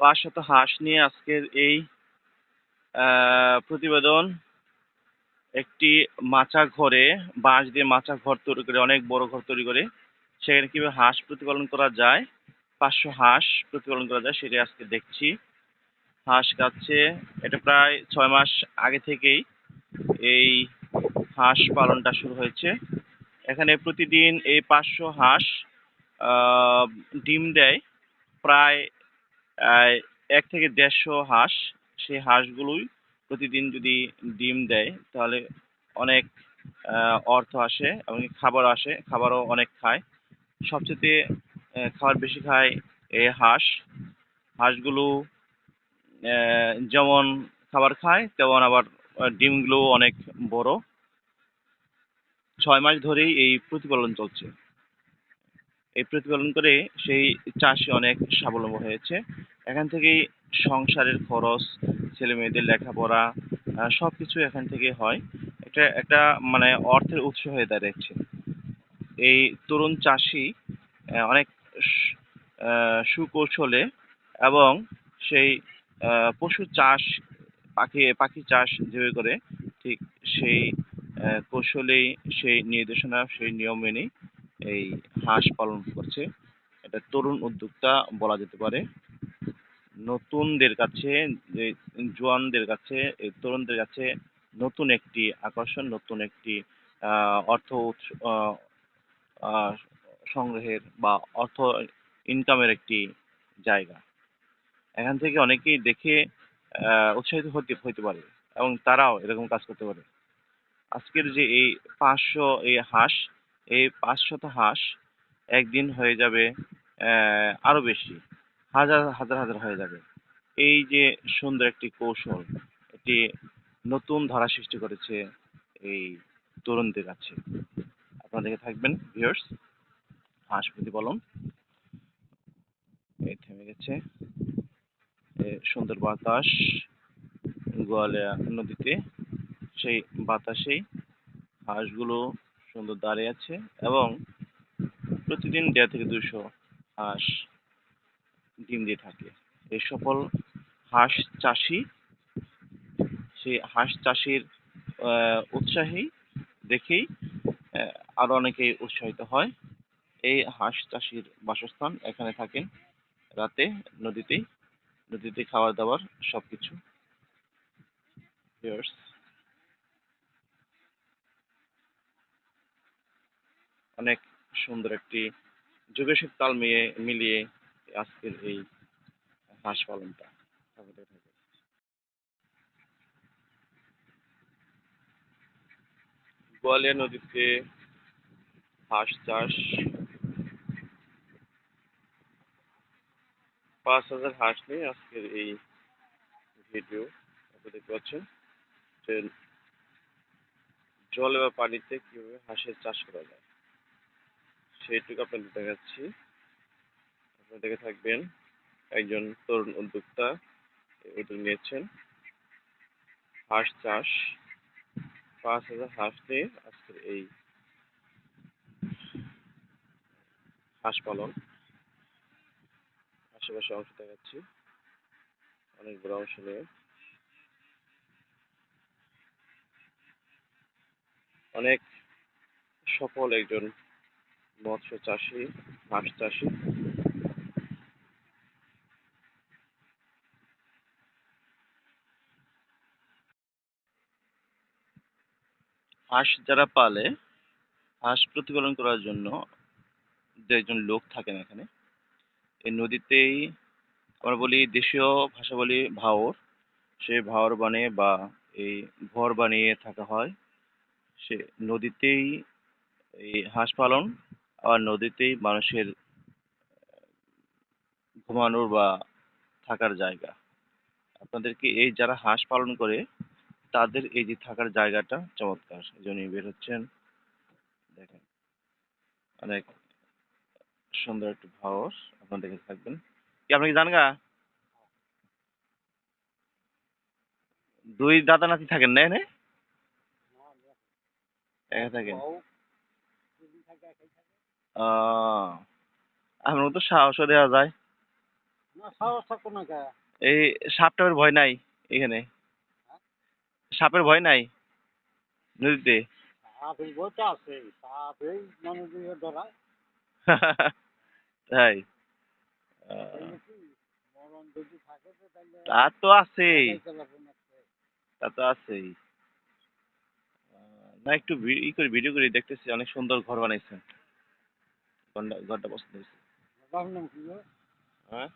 পাঁচশত হাঁস নিয়ে আজকের এই প্রতিবেদন। একটি মাচা ঘরে, বাঁশ দিয়ে মাচা ঘর তৈরি করে, অনেক বড় ঘর তৈরি করে। সেখানে কীভাবে হাঁস প্রতিপালন করা যায়, পাঁচশো হাঁস প্রতিপালন করা যায়, সেটা আজকে দেখছি। হাঁস খাচ্ছে এটা প্রায় ছয় মাস আগে থেকেই এই হাঁস পালনটা শুরু হয়েছে। এখানে প্রতিদিন এই পাঁচশো হাঁস ডিম দেয়। প্রায় এক থেকে দেড়শো হাঁস, সেই হাঁসগুলোই প্রতিদিন যদি ডিম দেয়, তাহলে অনেক অর্থ আসে এবং খাবার আসে, খাবারও অনেক খায়। সবচেয়ে খাবার বেশি খায় এ হাঁস। হাঁসগুলো যেমন খাবার খায়, তেমন আবার ডিমগুলো অনেক বড়। ছয় মাস ধরেই এই প্রতিপালন চলছে। এই প্রতিপালন করে সেই চাষি অনেক স্বাবলম্বী হয়েছে। এখান থেকেই সংসারের খরচ, ছেলে মেয়েদের লেখাপড়া সব কিছু এখান থেকে হয়। এটা একটা মানে অর্থের উৎস হয়ে দাঁড়িয়েছে। এই তরুণ চাষি অনেক সুকৌশলে এবং সেই পশু চাষ, পাখি পাখি চাষ যেভাবে করে, ঠিক সেই কৌশলেই সেই নির্দেশনা, সেই নিয়ম মেনে এই হাঁস পালন করছে। এটা তরুণ উদ্যোক্তা বলা যেতে পারে। নতুনদের কাছে, যে জোয়ানদের কাছে তরুণদের কাছে নতুন একটি আকর্ষণ, নতুন একটি অর্থ সংগ্রহের বা অর্থ ইনকামের একটি জায়গা। এখান থেকে অনেকেই দেখে উৎসাহিত হতে হতে পারে এবং তারাও এরকম কাজ করতে পারে। আজকের যে এই পাঁচশো এই হাঁস এই পাঁচ পাঁচশত হাঁস একদিন হয়ে যাবে আরও বেশি। হাজার হাজার হাজার হয়ে যাবে। এই যে সুন্দর একটি কৌশল, এটি নতুন ধারা সৃষ্টি করেছে এই তরুণদের কাছে। আপনারা দেখে থাকবেন ভিউয়ার্স হাঁস প্রতিপালন এই থেমে গেছে। সুন্দর বাতাস গোয়ালিয়া নদীতে, সেই বাতাসেই হাঁসগুলো সুন্দর দাঁড়িয়ে আছে এবং প্রতিদিন দেড় থেকে দুশো হাঁস ডিম দিয়ে থাকে। এই সফল হাঁস চাষি সেই হাঁস চাষির উৎসাহী দেখেই আরও অনেকেই উৎসাহিত হয়। এই হাঁস চাষির বাসস্থান এখানে থাকেন রাতে নদীতেই। নদীতে খাবার দাবার সবকিছু। Viewers, অনেক সুন্দর একটি সাথে তাল মিলিয়ে মিলিয়ে আজকের এই হাঁস পালনটা। গোয়ালিয়া নদীতে হাঁস চাষ। পাঁচ হাজার হাঁস নিয়ে আজকের এই ভিডিও। আপনারা দেখতে পাচ্ছেন যে জলে বা পানিতে কীভাবে হাঁসের চাষ করা যায়। সেইটুকু আপনাদের দেখাচ্ছি। আপনারা দেখে থাকবেন, একজন তরুণ উদ্যোক্তা উদ্যোগ নিয়েছেন। হাঁস চাষ, পাঁচ হাজার হাঁস নিয়ে আজকের এই হাঁস পালন। আশেপাশে অংশ দেখাচ্ছি, অনেক বড় অংশ নিয়ে। অনেক সফল একজন মৎস্য চাষি, হাঁস চাষি। হাঁস যারা পালে, হাঁস প্রতিপালন করার জন্য যে একজন লোক থাকেন এখানে। এই নদীতেই আমরা বলি দেশীয় ভাষা বলি ভাওর। সে ভাওর বানিয়ে বা এই ঘর বানিয়ে থাকা হয়। সে নদীতেই এই হাঁস পালন আবার নদীতেই মানুষের ঘুমানোর বা থাকার জায়গা। আপনাদেরকে এই যারা হাঁস পালন করে তাদের এই যে থাকার জায়গাটা চমৎকার। এই জন্য বের হচ্ছেন। দেখেন অনেক সুন্দর একটু ভাওর আপনারা দেখে থাকবেন। কি আপনি কি জান গা? দুই দাদা নাতি থাকেন না এনে একা থাকেন। আপনার তো সাহসও দেওয়া যায়। এই সাপটার ভয় নাই এখানে। সাপের ভয় নাই নদীতে। তাই। তো তা আছেই। তা তো আছেই। না একটু ই করে ভিডিও করে দেখতেছি অনেক সুন্দর ঘর বানাইছেন। ঘরটা ঘরটা পছন্দ হয়েছে। হ্যাঁ?